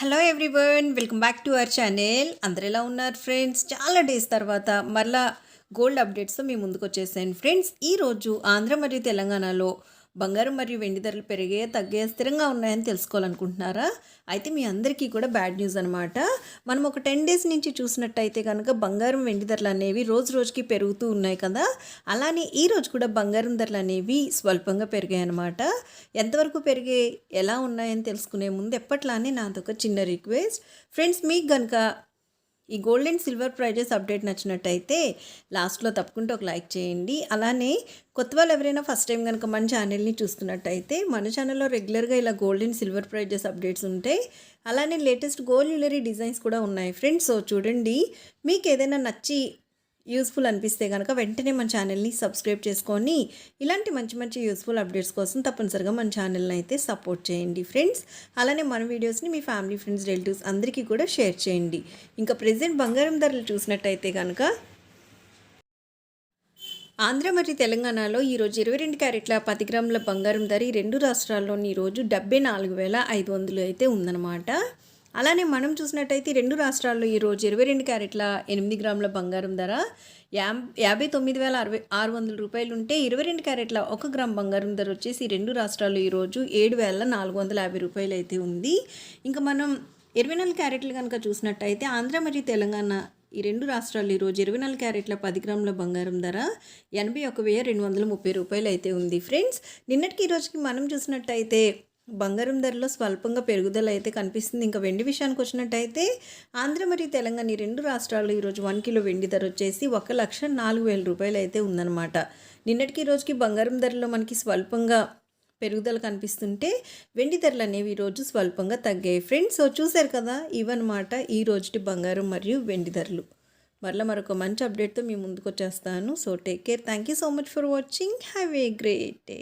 Hello everyone welcome back to our channel అందరు ఎలా ఉన్నారు ఫ్రెండ్స్ చాలా డేస్ తర్వాత మరలా గోల్డ్ అప్డేట్స్తో మీ ముందుకు వచ్చేసాను. ఫ్రెండ్స్ ఈరోజు ఆంధ్ర మరియు తెలంగాణలో బంగారం మరియు వెండి ధరలు పెరిగే తగ్గే స్థిరంగా ఉన్నాయని తెలుసుకోవాలనుకుంటున్నారా? అయితే మీ అందరికీ కూడా బ్యాడ్ న్యూస్ అనమాట మనం ఒక టెన్ డేస్ నుంచి చూసినట్టయితే కనుక బంగారం వెండి ధరలు అనేవి రోజు రోజుకి పెరుగుతూ ఉన్నాయి కదా? అలానే ఈ రోజు కూడా బంగారం ధరలు అనేవి స్వల్పంగా పెరిగాయి అనమాట ఎంతవరకు పెరిగే ఎలా ఉన్నాయని తెలుసుకునే ముందు ఎప్పట్లానే నాదొక చిన్న రిక్వెస్ట్. ఫ్రెండ్స్ మీకు కనుక ఈ gold and silver prizes update నచ్చినట్టయితే లాస్ట్లో తప్పకుండా ఒక లైక్ చేయండి. అలానే కొత్త వాళ్ళు ఎవరైనా ఫస్ట్ టైం కనుక మన ఛానల్ని చూస్తున్నట్టయితే మన ఛానల్లో రెగ్యులర్గా ఇలా gold and silver prizes updates ఉంటాయి అలానే లేటెస్ట్ గోల్డ్ జ్యువెలరీ డిజైన్స్ కూడా ఉన్నాయి. ఫ్రెండ్స్ సో చూడండి మీకు ఏదైనా నచ్చి యూస్ఫుల్ అనిపిస్తే కనుక వెంటనే మన ఛానల్ని సబ్స్క్రైబ్ చేసుకొని ఇలాంటి మంచి మంచి యూస్ఫుల్ అప్డేట్స్ కోసం తప్పనిసరిగా మన ఛానల్ని అయితే సపోర్ట్ చేయండి ఫ్రెండ్స్. అలానే మన వీడియోస్ని మీ ఫ్యామిలీ ఫ్రెండ్స్ రిలేటివ్స్ అందరికీ కూడా షేర్ చేయండి. ఇంకా ప్రజెంట్ బంగారం ధరలు చూసినట్టయితే కనుక ఆంధ్ర మరియు తెలంగాణలో ఈరోజు ఇరవై రెండు క్యారెట్ల పది గ్రాముల బంగారం ధర ఈ రెండు రాష్ట్రాల్లోని ఈరోజు డెబ్బై నాలుగు వేల ఐదు వందలు అయితే ఉందన్నమాట. అలానే మనం చూసినట్టయితే రెండు రాష్ట్రాల్లో ఈరోజు ఇరవై రెండు క్యారెట్ల ఎనిమిది గ్రాముల బంగారం ధర యా యాభై తొమ్మిది వేల అరవై ఆరు వందల రూపాయలు ఉంటే ఇరవై రెండు క్యారెట్ల ఒక గ్రామ్ బంగారం ధర వచ్చేసి రెండు రాష్ట్రాల్లో ఈరోజు ఏడు వేల నాలుగు వందల యాభై రూపాయలు అయితే ఉంది. ఇంకా మనం ఇరవై నాలుగు క్యారెట్లు కనుక చూసినట్టయితే ఆంధ్ర మరియు తెలంగాణ ఈ రెండు రాష్ట్రాలు ఈరోజు ఇరవై నాలుగు క్యారెట్ల పది గ్రాముల బంగారం ధర ఎనభై ఒక వెయ్యి రెండు వందల ముప్పై రూపాయలు అయితే ఉంది. ఫ్రెండ్స్ నిన్నటికి ఈ రోజుకి మనం చూసినట్టయితే బంగారం ధరలో స్వల్పంగా పెరుగుదల అయితే కనిపిస్తుంది. ఇంకా వెండి విషయానికి వచ్చినట్టయితే ఆంధ్ర మరియు తెలంగాణ ఈ రెండు రాష్ట్రాల్లో ఈరోజు వన్ కిలో వెండి ధర వచ్చేసి ఒక లక్ష నాలుగు వేల రూపాయలు అయితే ఉందన్నమాట. నిన్నటికి ఈ రోజుకి బంగారం ధరలో మనకి స్వల్పంగా పెరుగుదల కనిపిస్తుంటే వెండి ధరలు అనేవి ఈరోజు స్వల్పంగా తగ్గాయి. ఫ్రెండ్స్ సో చూశారు కదా ఇవన్నమాట ఈ రోజుటి బంగారం మరియు వెండి ధరలు. మరలా మరొక మంచి అప్డేట్తో మీ ముందుకు వచ్చేస్తాను so take care thank you so much for watching have a great day